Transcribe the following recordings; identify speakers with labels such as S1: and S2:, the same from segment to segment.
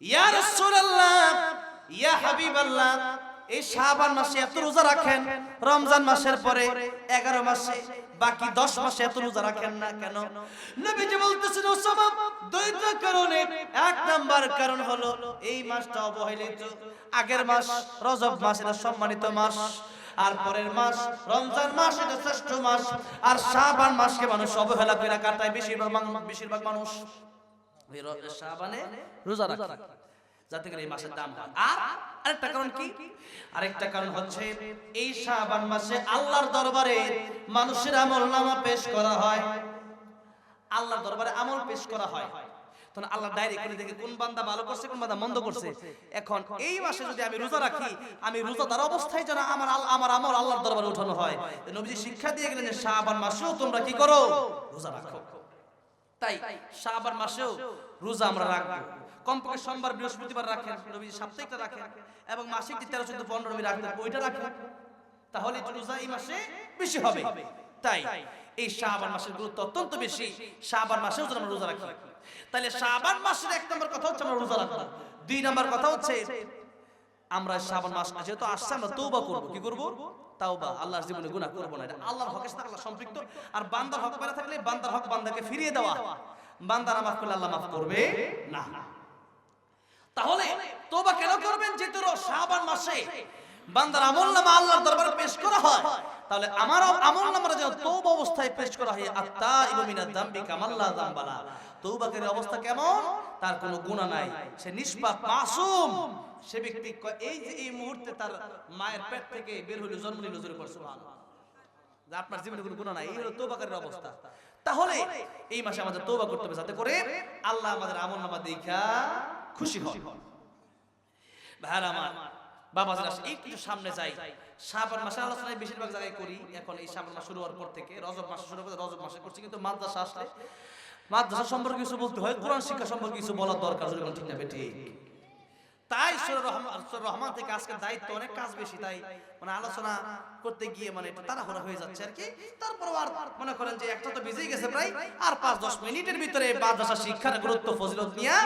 S1: ইয়া ইয়া হাবিবাল্লাহ, এই শাবান মাসে এত রোজা রাখেন, রমজান মাসের পরে 11 মাসে, বাকি 10 মাসে এত রোজা রাখেন না কেন? নবীজি বলতেছেন ওসামা দুইটা কারণে এক নাম্বার কারণ হলো এই মাসটা অবহেলিত। আগের মাস রজব মাস, এটা সম্মানিত মাস। আর পরের মাস রমজান মাস, এটা শ্রেষ্ঠ মাস। আর শাবান মাসকে মানুষ অবহেলা করে কাটায় বেশিরভাগ বেশিরভাগ মানুষ। শাবানে রোজা রাখে। যাতে করে এই মাসের দাম হয়। আর আরেকটা কারণ কি? আরেকটা কারণ হচ্ছে এই শাবান মাসে আল্লাহর দরবারে মানুষের আমল নামা পেশ করা হয়। আল্লাহর দরবারে আমল পেশ করা হয়। তখন আল্লাহ ডাইরেক্ট করে দেখে কোন বান্দা ভালো করছে কোন বান্দা মন্দ করছে। এখন এই মাসে যদি আমি রোজা রাখি আমি রোজা তার অবস্থায় যেন আমার আমার আমল আল্লাহর দরবারে উঠানো হয়। নবীজি শিক্ষা দিয়ে গেলেন যে শাবান মাসেও তোমরা কি করো? রোজা রাখো। তাই শাবান মাসেও রোজা আমরা রাখব। কমপক্ষে সোমবার, বৃহস্পতিবার রাখেন নবী সাপ্তাহিকটা রাখেন এবং মাসিক তেরো, চোদ্দ, পনেরো নবী রাখতেন ওইটা রাখেন, তাহলে রোজা এই মাসে বেশি হবে। তাই এই শাবান মাসের গুরুত্ব অত্যন্ত বেশি। শাবান মাসেও যেন আমরা রোজা রাখি। তাহলে শাবান মাসের এক নম্বর কথা হচ্ছে আমরা রোজা রাখব। দুই নম্বর কথা হচ্ছে আমরা শ্রাবণ মাস যেহেতু আসছে, আমরা তৌবা করব। কি করব? তাওবা। আল্লাহর জীবনে গুনাহ করব না। আল্লাহর হকের সাথে আল্লাহ সম্পৃক্ত। আর বান্দার হক পেরে থাকলে বান্দার হক বান্দাকে ফিরিয়ে দেওয়া। বান্দারা মাফ করলে আল্লাহ মাফ করবে না। তাহলে তোবা কেন করবেন? যেহেতু শাবান মাসে বান্দার আমল নামা আল্লাহর দরবারে পেশ করা হয়, তাহলে আমার আমল নামার যেন তৌবা অবস্থায় পেশ করা হয় আত্মা ইবমিনা দাম্বি কামাল্লা দাম্বালা। তৌবাকের অবস্থা কেমন? তার কোনো গুণা নাই। সে নিষ্পাপ মাসুম। সে ব্যক্তি এই যে এই মুহূর্তে তার মায়ের পেট থেকে বের হইল জন্ম নিল জোরে করে সুবহানাল্লাহ। আপনার জীবনে কোনো গুণা নাই এই হলো তৌবাকারীর অবস্থা। তাহলে এই মাসে আমাদের তৌবা করতে হবে যাতে করে আল্লাহ আমাদের আমল নামা দেখা খুশি হন। ভাইরা আমার বাবা একটু সামনে যাই। শ্রাবণ মাসে আলোচনায় বেশিরভাগ জায়গায় করি। এখন এই শ্রাবণ মাস শুরু হওয়ার পর থেকে রজব মাসে শুরু করে রজব মাসে করছি কিন্তু মাদ্রাসা আসলে মাদ্রাসা সম্পর্কে কিছু বলতে হয়, কোরআন শিক্ষা সম্পর্কে কিছু বলার দরকার যদি ঠিক না ঠিক। তাই রহমান থেকে আজকে দায়িত্ব অনেক কাজ বেশি, তাই মানে আলোচনা করতে গিয়ে মানে তাড়াহুড়া হয়ে যাচ্ছে আর কি। তারপর আর মনে করেন যে একটা তো বেজেই গেছে প্রায়, আর পাঁচ, দশ মিনিটের ভিতরে মাদ্রাসা শিক্ষার গুরুত্ব, ফজিলত নিয়ে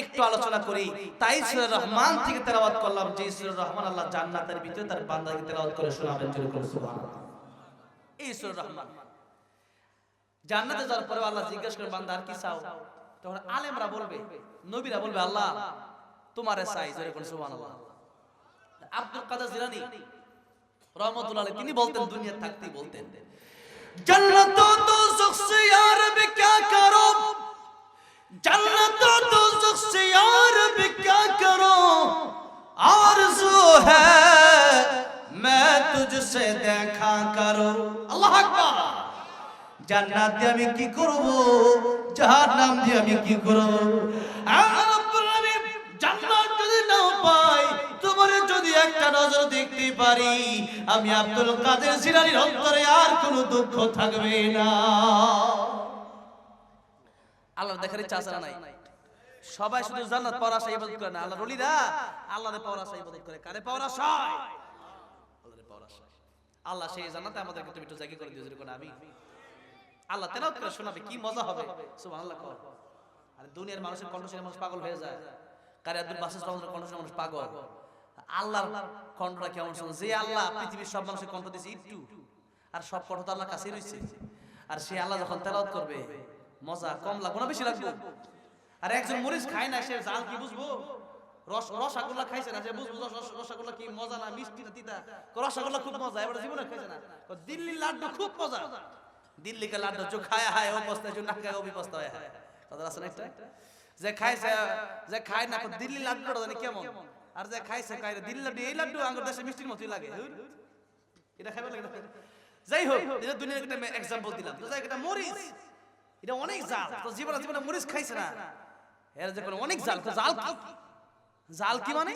S1: একটু আলোচনা করি। তাই সুর রহমান থেকে তেলাওয়াত করলাম, যে সুর রহমান আল্লাহ জান্নাতের ভিতরে তার বান্দাকে তেলাওয়াত করে শোনাবেন এই সুর রহমান জান্নাতে যাওয়ার পরে আল্লাহ জিজ্ঞেস করে বান্দা আর কি চাও তখন আলেমরা বলবে নবীরা বলবে আল্লাহ তোমারে চাই জোরে কোন সুবহানাল্লাহ আব্দুল কাদের জিলানী রহমতুল্লাহ আলাইহি তিনি বলতেন দুনিয়া থাকতেই বলতেন জান্নাত ও দোজখ সে यार मैं क्या करूं जन्नत और दोजख से यार मैं क्या करूं आरज़ू है मैं तुझसे देखा करूं अल्लाह अकबर জান্নাত দিয়ে আমি কি করব? জাহান্নাম দিয়ে আমি কি করব? যদি পাই যদি একটা নজর দেখতে পারি, আমি আব্দুল আর কোনো দুঃখ থাকবে না। আল্লাহ নাই? সবাই শুধু জান্নাত পাওয়ার আশা ইবাদত করে না আল্লাহ রলিদা আল্লাহরে পাওয়ার ইবাদত করে। কারে পাওয়ার আশা? আল্লাহ সেই জান্নাতে আমাদেরকে তুমি একটু জায়গা করে যেরকম আমি। আল্লাহ তেলাওয়াত করে শোনাবে কি মজা হবে? সুবহানাল্লাহ কর। আর দুনিয়ার মানুষের কণ্ঠ শুনে মানুষ পাগল হয়ে যায়। কারে আব্দুল বাসিস রহমানের কণ্ঠ শুনে মানুষ পাগল। আল্লাহর কণ্ঠটা কেমন শুনে যে আল্লাহ পৃথিবীর সব মানুষের কণ্ঠ দিয়েছে একটু আর সব কণ্ঠ তো আল্লাহ কাছে রয়েছে আর সে আল্লাহ যখন তেলাওয়াত করবে মজা কম লাগবে না বেশি লাগবে? আর একজন মরিচ খায় না সে জাল কি বুঝব? রস রসগোল্লা খাইছে না যে বুঝব রস- রসগোল্লা কি মজা না মিষ্টি না তিতা। রসগোল্লা খুব মজা এবার জীবনে খাইছে না। দিল্লির লাড্ডু খুব মজা দিল্লিকে লাড্ডু চো খায় হায় ও বস্তা না খায় হয় হায় কথা আছে না যে খাইছে, যে খায় না দিল্লি লাড্ডু কেমন? আর যে খাইছে খাই দিল্লি লাড্ডু, এই লাড্ডু আঙ্গুর দেশে মিষ্টির মতোই লাগে এটা খাইবার লাগে যাই হোক, এটা দুনিয়ার একটা এক্সাম্পল দিলাম। তো যাই এটা মরিচ। এটা অনেক জাল। তো জীবনে জীবনে মরিচ খাইছে না। এর যে অনেক জাল। তো জাল কি? জাল কি মানে?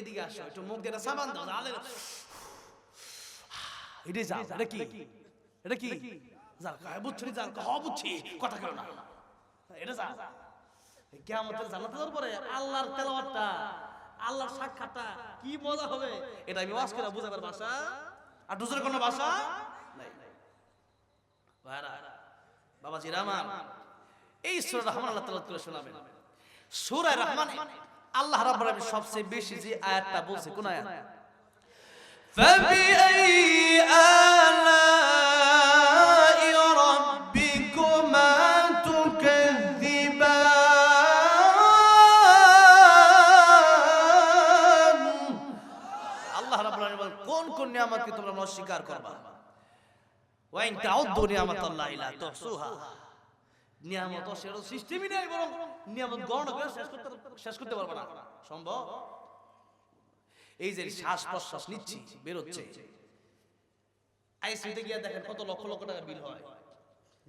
S1: এদিকে আসো, একটু মুখ দিয়ে সাবান দাও, জালের জাল, এটা কি? এটা কি? জাল কয় বুঝছি কথা না। এটা যা। কেমন জানাতে আল্লাহর তেলাওয়াতটা আল্লাহর সাক্ষাৎটা কি মজা হবে এটা আমি ওয়াজ করে বুঝাবার ভাষা। আর দুজনের কোনো ভাষা নাই। ভাইরা রামান এই সুরা রহমান আল্লাহ শোনাবেন। সূরা রহমান আল্লাহ রাব্বুল আলামিন সবচেয়ে বেশি যে আয়াতটা বলছে কোন আয়াত? ফাবি আই অস্বীকার করবা।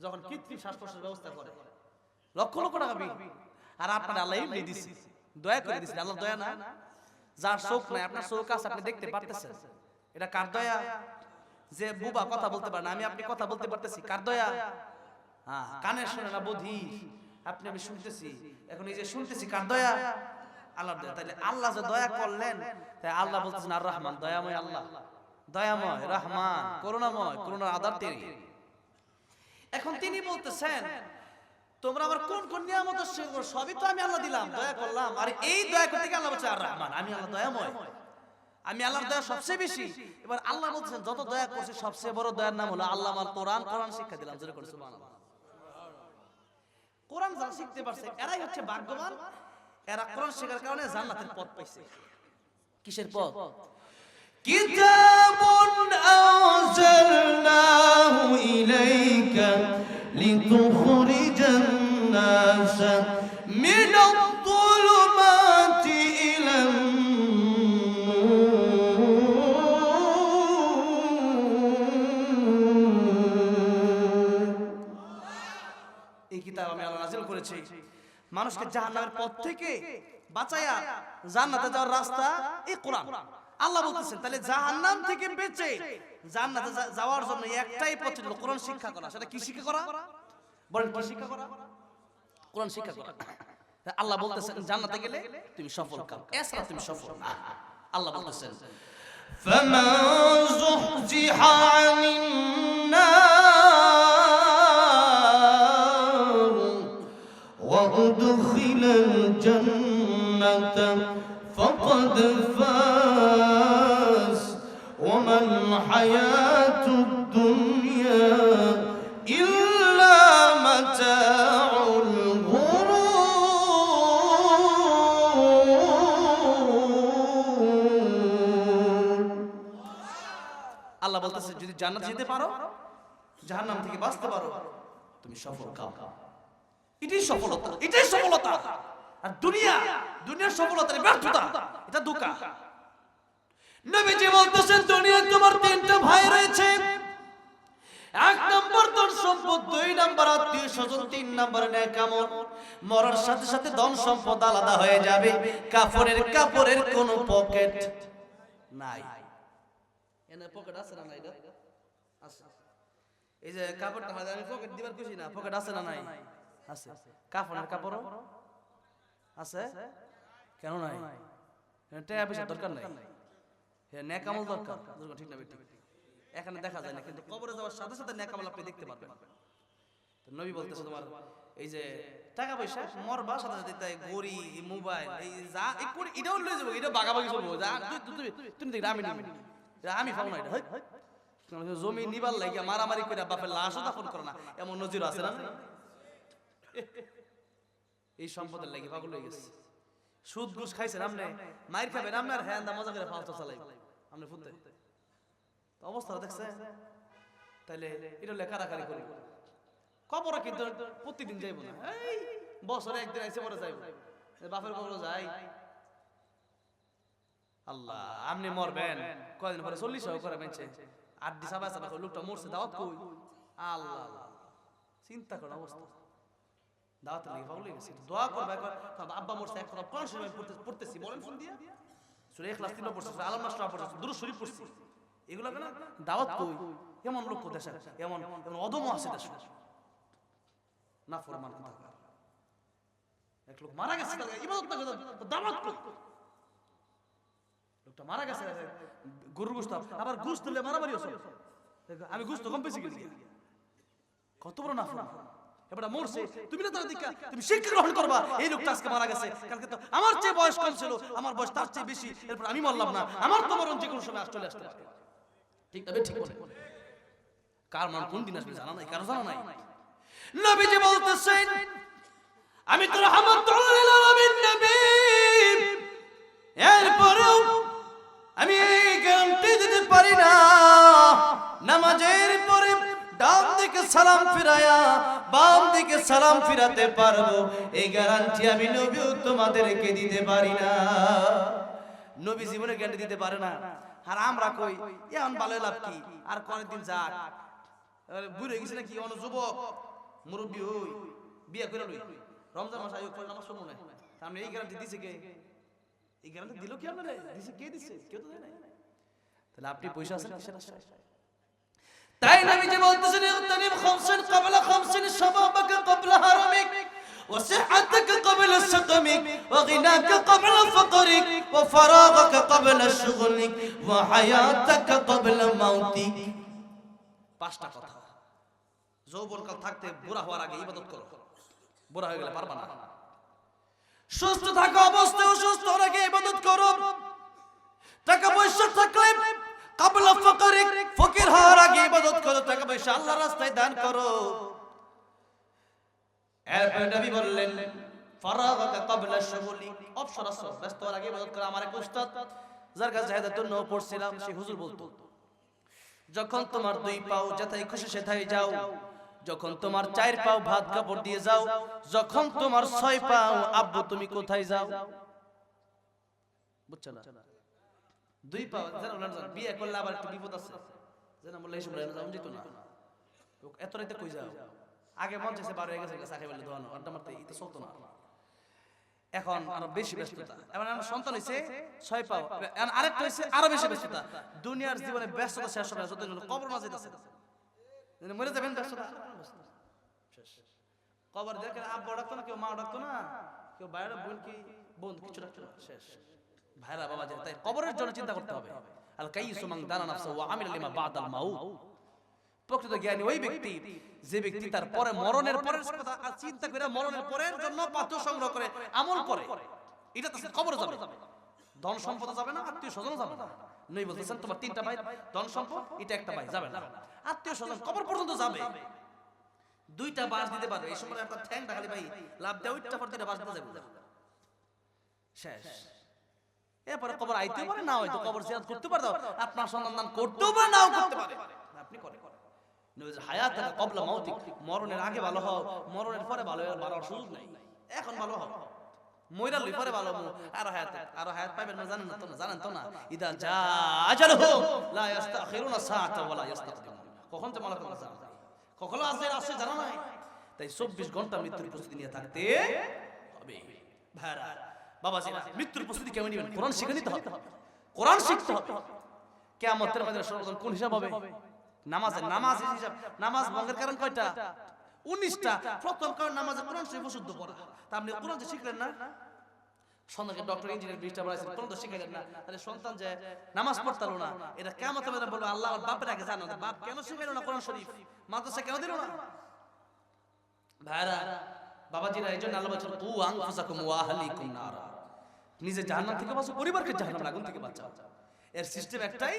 S1: যখন কৃত্রিম শ্বাস প্রশ্বাস ব্যবস্থা করে, লক্ষ লক্ষ টাকা বিল। আর আপনার আল্লাহ এমনি দিছি। দয়া করে আল্লাহ দয়া না। যার নাই, আপনার আছে, আপনি দেখতে পারতেছেন। এটা কার দয়া? যে বুবা কথা বলতে পারে না আমি আপনি কথা বলতে পারতেছি কার দয়া? হ্যাঁ কানে শুনে না বধি আপনি আমি শুনতেছি। এখন এই যে শুনতেছি কার দয়া? আল্লাহর দয়া। তাহলে আল্লাহ যে দয়া করলেন তাই আল্লাহ বলতেছেন আর রহমান দয়াময় আল্লাহ। দয়াময় রহমান করুণাময় করুণার আদার তিনি। এখন তিনি বলতেছেন তোমরা আমার কোন কোন নিয়ামত সবই তো আমি আল্লাহ দিলাম দয়া করলাম। আর এই দয়া করতে গিয়ে আল্লাহ বলছে আর রহমান আমি আল্লাহ দয়াময়। আমি আল্লাহর দয়া সবচেয়ে বেশি এবার আল্লাহ বলছেন যত দয়া করছে সবচেয়ে বড় দয়ার নাম হলো আল্লাহ আমার কোরআন কোরআন শিক্ষা দিলাম যেটা করে সুবহানাল্লাহ কোরআন যারা শিখতে পারছে এরাই হচ্ছে ভাগ্যবান এরা কোরআন শেখার কারণে জান্নাতের পথ পাইছে কিসের পথ
S2: كتاب أنزلناه إليك لتخرج الناس
S1: আমি আল্লাহ নাজিল করেছি মানুষকে জাহান্নামের পথ থেকে বাঁচায়া জান্নাতে যাওয়ার রাস্তা এই কোরআন আল্লাহ বলতেছেন তাহলে জাহান্নাম থেকে বেঁচে জান্নাতে যা- যাওয়ার জন্য একটাই পথ ছিল কোরআন শিক্ষা করা সেটা কি শিক্ষা করা বলেন কি শিক্ষা করা কোরআন শিক্ষা করা তা আল্লাহ বলতেছেন জান্নাতে গেলে তুমি সফল কাম এছাড়া তুমি সফল না আল্লাহ বলতেছেন
S2: فمن زحزح عن النار وأدخل الجنة فقد فاز وما الحياة الدنيا إلا متاع الغرور
S1: আল্লাহ বলতেছে যদি জান্নাত যেতে পারো জাহান্নাম থেকে বাঁচতে পারো তুমি সফল কাম এটাই সফলতা এটাই সফলতা। আর দুনিয়া, দুনিয়ার সফলতা ব্যর্থতা, এটা দুকা নবীজি বলতেছেন, দুনিয়ায় তোমার তিনটা ভাই রয়েছে। এক নম্বর ধন সম্পদ, দুই নম্বর আত্মীয় স্বজন, তিন নম্বর ন্যায় মরার সাথে সাথে ধন সম্পদ আলাদা হয়ে যাবে। কাপড়ের কাপড়ের কোনো পকেট নাই। এনে পকেট আছে না আছে। এই যে কাপড়টা আমি পকেট দিবার খুশি না, পকেট আছে না নাই? আছে। কাপড়ের কাপড়? আছে? কেন নাই? টাকা পয়সা দরকার নাই। হ্যাঁ নেকামল দরকার। দরকার, ঠিক না এখানে দেখা যায় না কিন্তু কবরে যাওয়ার সাথে সাথে নেকামল আপনি দেখতে পারবেন। নবী বলতেছে তোমার এই যে টাকা পয়সা মরবা সাথে সাথে তাই গড়ি মোবাইল এই যা করে এটাও লয়ে যাব এটা বাগাবাগি চলবো যা তুমি তুমি দেখি আমি আমি পাবো না এটা। জমি নিবার লাগিয়া মারামারি করে বাপের লাশও দাফন করে না। এমন নজির আছে না? এই সম্পদের লাগি পাগল হয়ে গেছে সুদ ঘুষ খাইছেন আপনি? মাইর খাবেন আপনি আর হ্যাঁ মজা করে ফালতু চালাই আপনি ফুটতে। তো অবস্থা দেখছে তাইলে এটা লেখা রাখারি করি কবরে কিন্তু প্রতিদিন যাইব না। এই বছরে একদিন আইসে পরে যাইব। বাপের কবর যাই। আল্লাহ আপনি মরবেন। কয়দিন পরে? চল্লিশ করে বেঁচে। আট দিন সাবাই সাবাই লোকটা মরছে দাওয়াত কই? আল্লাহ আল্লাহ। চিন্তা করেন অবস্থা। দাওয়াত লাগে পাগল হয়ে গেছে দোয়া করবে আব্বা এক কথা পড়তেছি, বলেন দিয়া। পড়ছে পড়ছে এগুলো কেন দাওয়াত কই? এমন লোক এমন এমন অদম আছে দেশে না ফরমান কথা এক লোক মারা গেছে ইবাদত না দাওয়াত কই? লোকটা মারা গেছে গরুর গোস্ত আবার গোস্ত তুলে মারামারি হচ্ছে। আমি গোস্ত কম পেয়েছি কত বড় না ফরমান? এবার মরছে তুমি না তার দিকে তুমি শিক্ষা গ্রহণ করবা। এই লোকটা আজকে মারা গেছে। কালকে তো আমার চেয়ে বয়স কম ছিল আমার বয়স তার চেয়ে বেশি। এরপর আমি মরলাম না। আমার তো মরণ যে কোনো সময় চলে আসতে পারে। ঠিক তবে ঠিক বলে। কার মান কোন দিন আসবে জানা নাই কারও জানা নাই। নবীজি বলতেছেন আমি তো রহমতুল আলামিন নবী। এরপরেও আমি এই গ্যারান্টি দিতে পারি না। নামাজের পরে ডান দিকে সালাম ফিরায়া, বাম দিকে সালাম ফিরাতে পারব। এই গ্যারান্টি আমি নবীও তোমাদেরকে দিতে পারি না। নবী জীবনে গ্যারান্টি দিতে পারে না। আর আমরা কই? এখন ভালো লাভ কি? আর কয়েকদিন যাক। বুড়ে গেছে নাকি? অন যুবক। মুরব্বী হই। বিয়ে করে লই। রমজান মাস আয়ু নামাজ শুনো না। আপনি এই গ্যারান্টি দিছে কে? এই গ্যারান্টি দিল কি আপনারা? দিছে কে দিছে? কেউ তো দেয় নাই। তাহলে আপনি পয়সা আছেন কিসের আশায়? তাই নবী যে বলতেছেন ইগতানিম খামসান ক্বাবলা খামসিন শাবাবাকা ক্বাবলা হারামিক وصحتك قبل سقمك وغناك قبل فقرك وفراغك قبل شغلك وحياتك قبل موتك পাঁচটা কথা যৌবনকাল থাকতে বুড়া হওয়ার আগে ইবাদত করো বুড়া হয়ে গেলে পারবা না সুস্থ থাকা অবস্থায় অসুস্থ হওয়ার আগে ইবাদত করো টাকা পয়সা থাকলে কাবলা ফকির হওয়ার আগে ইবাদত করো, টাকা পয়সা আল্লাহর রাস্তায় দান করো। নবী বললেন শুগুলিক অবসর ব্যস্ত হওয়ার আগে ইবাদত করো। আমার এক উস্তাদ, যার কাছে পড়ছিলাম সেই হুজুর বলতো, যখন তোমার দুই পাও যেথায় খুশি সেথায় যাও, যখন তোমার চার পাও ভাত কাপড় দিয়ে যাও, যখন তোমার ছয় পাও আব্বু তুমি কোথায় যাও? বুঝছ না? দুই পাও জানো বিয়ে করলে আবার একটু বিপদ আছে। জানা বললে যেত না। এত রাইতে কই যাও? আগে মন চাইছে বার হয়ে গেছে চাকরি বলে দোয়ানো আড্ডা মারতে এটা চলতো না। এখন আরও বেশি ব্যস্ততা। এবার আমার সন্তান হইছে ছয় পাও আরেকটা হইছে আরও বেশি ব্যস্ততা। দুনিয়ার জীবনে ব্যস্ততা শেষ হবে যতদিন কবর মাঝে আছে। মরে যাবেন ব্যস্ততা। শেষ। কবর দেখেন আব্বা ডাকতো না কেউ মা ডাকতো না কেউ বাইরে বোন কি বোন কিছু ডাকতো না। শেষ। ভাইরা বাবা যে তাই কবরের জন্য চিন্তা করতে হবে। আল কাইয়িসু মান দানা নাফসা ওয়া আমিলা লিমা বাদাল মাউত। প্রকৃত জ্ঞানী ওই ব্যক্তি যে ব্যক্তি তার পরে মরণের পরের কথা চিন্তা করে মরণের পরের জন্য পাত্র সংগ্রহ করে আমল করে। এটা তার কবর যাবে। ধন সম্পদ যাবে না আত্মীয় স্বজন যাবে না। নই বলতেছেন তোমার তিনটা ভাই ধন সম্পদ এটা একটা ভাই যাবে না। আত্মীয় স্বজন কবর পর্যন্ত যাবে। দুইটা বাস দিতে পারবে। এই সময় আপনার ঠ্যাংটা খালি ভাই লাভ দেয় ওইটা পর দুইটা বাস দিতে যাবে। শেষ। এরপরে কবর আইতে পারে না হয়তো কবর জিয়ারত করতে পারে। দাও আপনার সন্তান দান করতেও পারে নাও করতে পারে। আপনি করেন হায়াত কবলা মাউতিক মরণের আগে ভালো হও মরণের পরে ভালো হওয়ার ভালো সুযোগ নাই। এখন ভালো হও। মইরা লই পরে ভালো আরও হায়াত আরও হায়াত পাবেন না জানেন না তো না জানেন তো না। ইদা জা আজালহু লা ইস্তাখিরুনা সাআতা ওয়া লা ইস্তাকদিমুন কখন তো মালাকুল জান কখন আসে আসে জানা নাই। তাই 24 ঘণ্টা মৃত্যুর প্রস্তুতি নিয়ে থাকতে হবে। ভাইরা বাবাজি মৃত্যুর প্রস্তুতি কেমন নেবেন? কোরআন শিখে নিতে হবে। কোরআন শিখতে হবে। কিয়ামতের মধ্যে সর্বপ্রথম কোন হিসাব হবে? নামাজের নামাজের হিসাব। নামাজ ভঙ্গের কারণ কয়টা? উনিশটা। প্রথম কারণ নামাজে কোরআন শরীফ শুদ্ধ পড়া। তা আপনি কোরআন যে শিখলেন না? সন্তানকে ডক্টর ইঞ্জিনিয়ার বিশটা বানাইছেন কোন তো শিখাইলেন না। তাহলে সন্তান যে নামাজ পড়তালো না এটা কেমন হবে বলব আল্লাহ আমার বাপের আগে জানো। বাপ কেন শিখাইলো না কোরআন শরীফ? মাদ্রাসা কেন দিল না? ভাইরা বাবাজিরা, এই জন্য আল্লাহ বলছেন কু আনফুসাকুম ওয়া আহলিকুম নারা। নিজে জাহান্নাম থেকে বাঁচো, পরিবারকে জাহান্নামের আগুন থেকে বাঁচাও। এর সিস্টেম একটাই,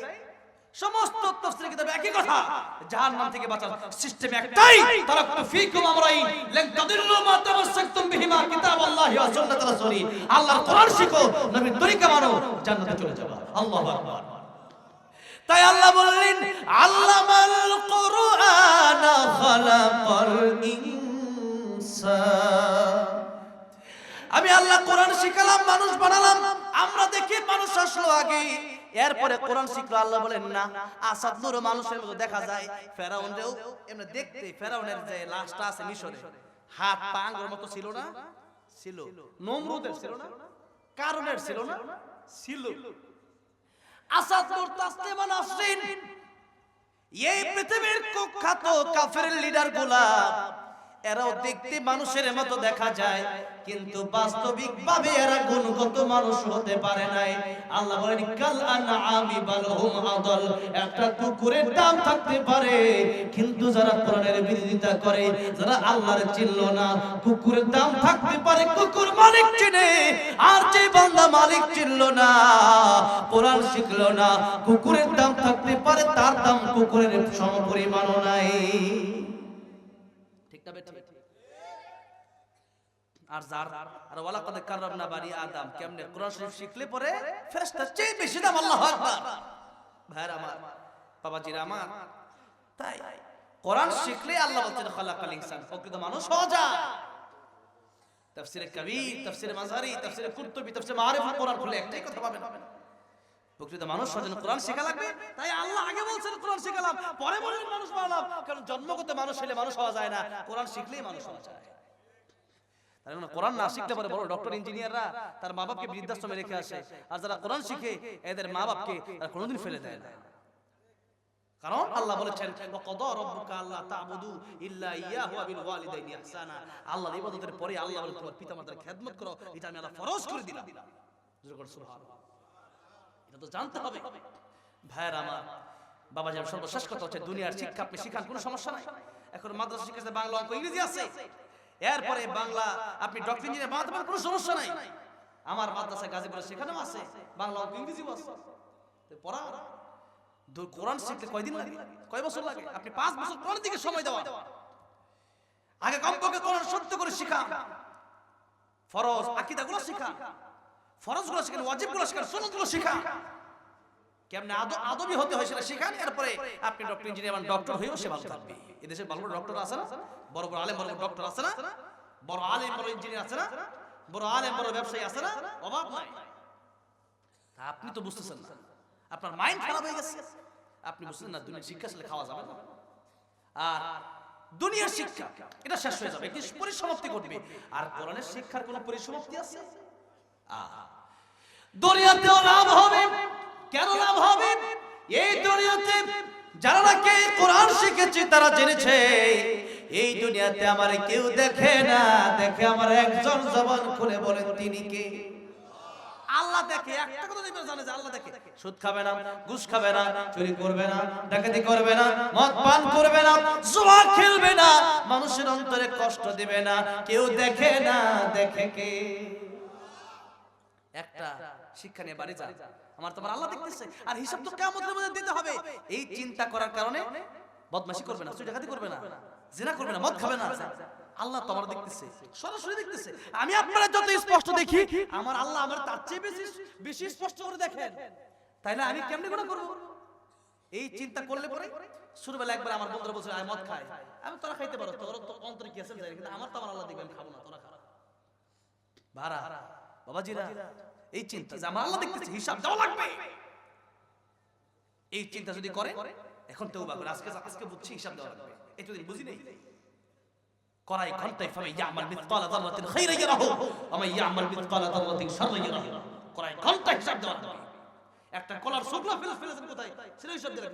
S1: সমস্ত একই কথা। জাহান্নাম থেকে বাঁচার সিস্টেম একটাই। তারাকতু শিখো, নবীর তাই আল্লাহ বললেন, আল্লামাল কোরআন খালাকাল ইনসান আমি আল্লাহ কোরআন শিখালাম, মানুষ বানালাম। আমরা দেখি মানুষ আসলো আগে। এরপরে কোরআন শিখলো, আল্লাহ বলেন, না, আসাদ নূর মানুষের মতো দেখা যায়। ফেরাউনরেও এমনি দেখতে, ফেরাউনের যে লাশটা আছে মিশরে, হাত পা আঙ্গুর মতো ছিল না? ছিল। নমরুদের ছিল না? কারণের ছিল না? ছিল। আসাদ নূর তাসলিমান আসরিন এই পৃথিবীর কুখ্যাত কাফের লিডারগুলা এরাও দেখতে মানুষের মতো দেখা যায় কিন্তু বাস্তবিক ভাবে এরা গুণগত মানুষ হতে পারে নাই। আল্লাহ বলেন কাল আনআমি বাল হুম আদল। একটা কুকুরের দাম থাকতে পারে কিন্তু যারা কোরআনের বিরোধিতা করে যারা আল্লাহর চিনলো না কুকুরের দাম থাকতে পারে কুকুর মালিক চিনে আর যে বান্দা মালিক চিনলো না কোরআন শিখলো না কুকুরের দাম থাকতে পারে তার দাম কুকুরের সমপরিমাণও নাই ঠিক না বেঠিক? আর যার আর ওয়ালা কদ কাররামনা বানি আদম, কেমনে কোরআন শরীফ শিখলে পরে ফেরেশতার চেয়ে বেশি দাম, আল্লাহু আকবার। ভাইরা আমার, বাবাজিরা আমার। তাই কোরআন শিখলে আল্লাহ বলছেন, খালাকাল ইনসান প্রকৃত মানুষ হওয়া যায়। তাফসিরে কবির, তাফসিরে মাঝারি তাফসিরে কুরতুবি, তাফসিরে মারিফুল কোরআন খুলে একটাই কথা পাবেন। প্রকৃত মানুষ জন্য কোরআন শেখা লাগবে। তাই আল্লাহ আগে বলছেন, কোরআন শেখালাম, পরে বলেন মানুষ বানালাম কারণ জন্মগত মানুষ হলে মানুষ হওয়া যায় না। কোরআন শিখলেই মানুষ হওয়া যায়। তার মানে কোরআন না শিখতে পারে বড় ডক্টর ইঞ্জিনিয়াররা তার মা বাপকে বৃদ্ধাশ্রমে রেখে আসে। আর যারা কোরআন শিখে এদের মা বাপকে তারা কোনোদিন ফেলে দেয় না। কারণ আল্লাহ বলেছেন ওয়াকাদা রাব্বুকা আল্লা তা'বুদু ইল্লা ইয়াহু বিল ওয়ালিদাইনি ইহসানা আল্লাহর ইবাদতের পরে আল্লাহ তোমার পিতামাতার খেদমত করো এটা আমি আল্লাহ ফরজ করে দিলাম। জোরে করে সুবহানাল্লাহ। এটা তো জানতে হবে। ভাইয়ের আমার বাবা যার সর্বশেষ কথা হচ্ছে দুনিয়ার শিক্ষা আপনি শিখান কোনো সমস্যা নাই। এখন মাদ্রাসা শিখেছে বাংলা অঙ্ক ইংরেজি আছে। এরপরে বাংলা আপনি ডক্টর ইঞ্জিনিয়ার বানাতে পারেন কোনো সমস্যা নাই। আমার মাদ্রাসায় গাজীপুরে শেখানো আছে বাংলা ইংরেজিও আছে। পড়া কোরআন শিখতে কয়দিন লাগে? কয় বছর লাগে? আপনি পাঁচ বছর কোন দিকে সময় দেওয়া। আগে কমপক্ষে কোরআন সত্য করে শিখা ফরজ আকিদাগুলো শিখা ফরজগুলো শিখেন ওয়াজিবগুলো শিখান সুন্নতগুলো শিখা কেমনে আদব হতে হয় সেটা শিখান এরপরে আপনি ডক্টর ইঞ্জিনিয়ার ডক্টর হয়েও সে ভালো থাকবে। এদেশে ভালো ডক্টর আছে না? বড় বড় আলেম, বড় ডক্টর আছে না? বড় আলেম, বড় ইঞ্জিনিয়ার আছে না? বড় আলেম, বড় ব্যবসায়ী আছে না? অভাব নাই। তা আপনি তো বুঝতেছেন না। আপনার মাইন্ড খারাপ হয়ে গেছে। আপনি বুঝতেছেন না, দুনিয়ার শিক্ষা আসলে খাওয়া যাবে না। আর দুনিয়ার শিক্ষা, এটা শেষ হয়ে যাবে। একটি পরিসমাপ্তি ঘটবে। আর কোরআনের শিক্ষার কোনো পরিসমাপ্তি আছে? দুনিয়াতেও লাভ হবে। কেন লাভ হবে? এই দুনিয়াতে যারা নাকি কোরআন শিখেছে, তারা জেনেছে। এই দুনিয়াতে আমার কেউ দেখে না। দেখে আমার একজন জবান খুলে বলেন তিনি কে? মানুষের অন্তরে কষ্ট দিবে না। কেউ দেখে না, দেখে কে? একটা শিক্ষা নিয়ে বাড়ি যা। আমার তোমার আল্লাহ দেখতেছে। আর হিসাব তো কেমন দিতে হবে। এই চিন্তা করার কারণে বদমাশি করবে না চুরি করবে না। জিনা করবে না মদ খাবে না আল্লাহ তোমার দেখতেছে সরাসরি দেখতেছে। আমি আপনারা যত স্পষ্ট দেখি আমার আল্লাহ আমার তার চেয়ে বেশি বেশি স্পষ্ট করে দেখেন। তাইলে আমি কেমনে গুনাহ করব? এই চিন্তা করলে পরে শুরুবেলা একবার আমার বন্ধুরা বলছে আমি মদ খাই আমি তোরা খাইতে পারো তোর তো অন্তরে কি আছে না, কিন্তু আমার তো আমার আল্লাহ দেখবে আমি খাব না তোরা খা। ভাড়া বাবাজিরা এই চিন্তা যে আমার আল্লাহ দেখতেছে হিসাব দেওয়া লাগবে। এই চিন্তা যদি করে এখন করে আজকে আজকে বুঝছি হিসাব দেওয়া লাগবে। এতদিন বুঝি নাই। করাই ঘন্টায় ফামে ইয়ামাল মিসকালা যাররাতিন খাইরা ইয়ারাহু। মান ইয়ামাল মিসকালা যাররাতিন শাররা ইয়ারাহু। করাই ঘণ্টা হিসাব দেওয়া একটা কলার শুকনো ফেলে ফেলেছেন কোথায়? সেটা হিসাব দেওয়া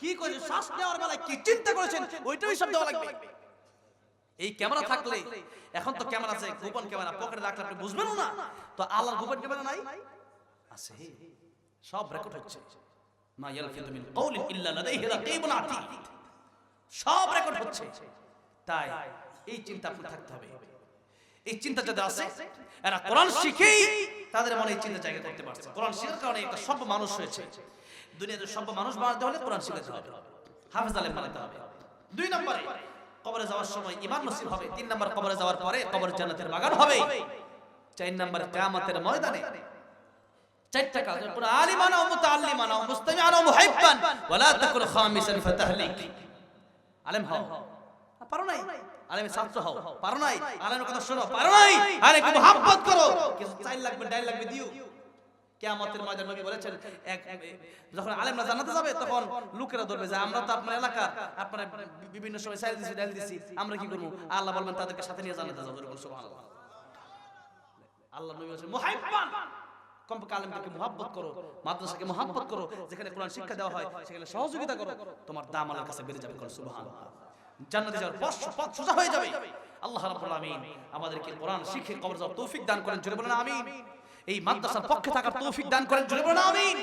S1: কি করেছেন শ্বাস নেওয়ার বেলায় কি চিন্তা করেছেন? ওইটাও হিসাব দেওয়া লাগবে। এই ক্যামেরা থাকলে এখন তো ক্যামেরা আছে গোপন ক্যামেরা পকেটে রাখলে আপনি বুঝবেন না। তো আল্লাহর গোপন ক্যামেরা নাই? আছে। সব রেকর্ড হচ্ছে। মা ইয়ালফিযু মিন কওলিন ইল্লা লাদাইহি রাকীবুন আতীদ। সব রেকর্ড হচ্ছে। তাই এই চিন্তা আপনার থাকতে হবে। এই চিন্তা যাদের আছে, এরা কোরআন শিখেই তাদের মনে এই চিন্তা জায়গা করতে পারছে। কোরআন শেখার কারণে একটা সভ্য মানুষ হয়েছে। দুনিয়াতে সভ্য মানুষ বানাতে হলে কোরআন শিখাতে হবে। হাফেজ আলেম বানাতে হবে। দুই নম্বরে, কবরে যাওয়ার সময় ইমান নসিব হবে। তিন নম্বর, কবরে যাওয়ার পরে কবর জান্নাতের বাগান হবে। চার নম্বর, কিয়ামতের ময়দানে চারটা কাজ পুরো আলিমানা মুতাআল্লিমানা মুস্তামিআনা ও মুহিব্বান ওয়ালা তাকুন খামিসান ফাতাহলিক। আলেম হও। পারো নাই? আলেমের ছাত্র হও। পারো নাই? আলেমের কথা শোনো। পারো নাই? আরে একটু মহাব্বত করো। কিছু চাই লাগবে ডাই লাগবে দিও। কিয়ামতের ময়দান নবী বলেছেন এক যখন আলেমরা জান্নাতে যাবে তখন লোকেরা ধরবে যে আমরা তো আপনার এলাকা আপনার বিভিন্ন সময় চাইল দিছি ডাল দিছি আমরা কি করব? আল্লাহ বলবেন তাদেরকে সাথে নিয়ে জান্নাতে যাও। বলুন সুবহানাল্লাহ। আল্লাহ নবী বলেছেন মুহাব্বান! কমপক্ষে মহাব্বত করো মাদ্রাসাকে মহাব্বত করো যেখানে কোরআন শিক্ষা দেওয়া হয় সেখানে সহযোগিতা করো তোমার দাম আল্লাহর কাছে বেড়ে যাবে করো সুবহানাল্লাহ। জান্নাতে যাওয়ার পথ পথ সোজা হয়ে যাবে। আল্লাহ রাব্বুল আমিন আমাদেরকে কোরআন শিখে কবর যাওয়ার তৌফিক দান করেন জোরে বলেন আমিন। এই মাদ্রাসার পক্ষে থাকার তৌফিক দান করেন জোরে বলেন আমিন।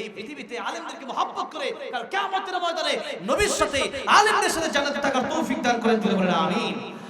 S1: এই পৃথিবীতে আলেমদেরকে মহব্বত করে কাল কিয়ামতের ময়দানে নবীর সাথে আলেমদের সাথে জান্নাতে থাকার তৌফিক দান করেন জোরে বলেন আমিন।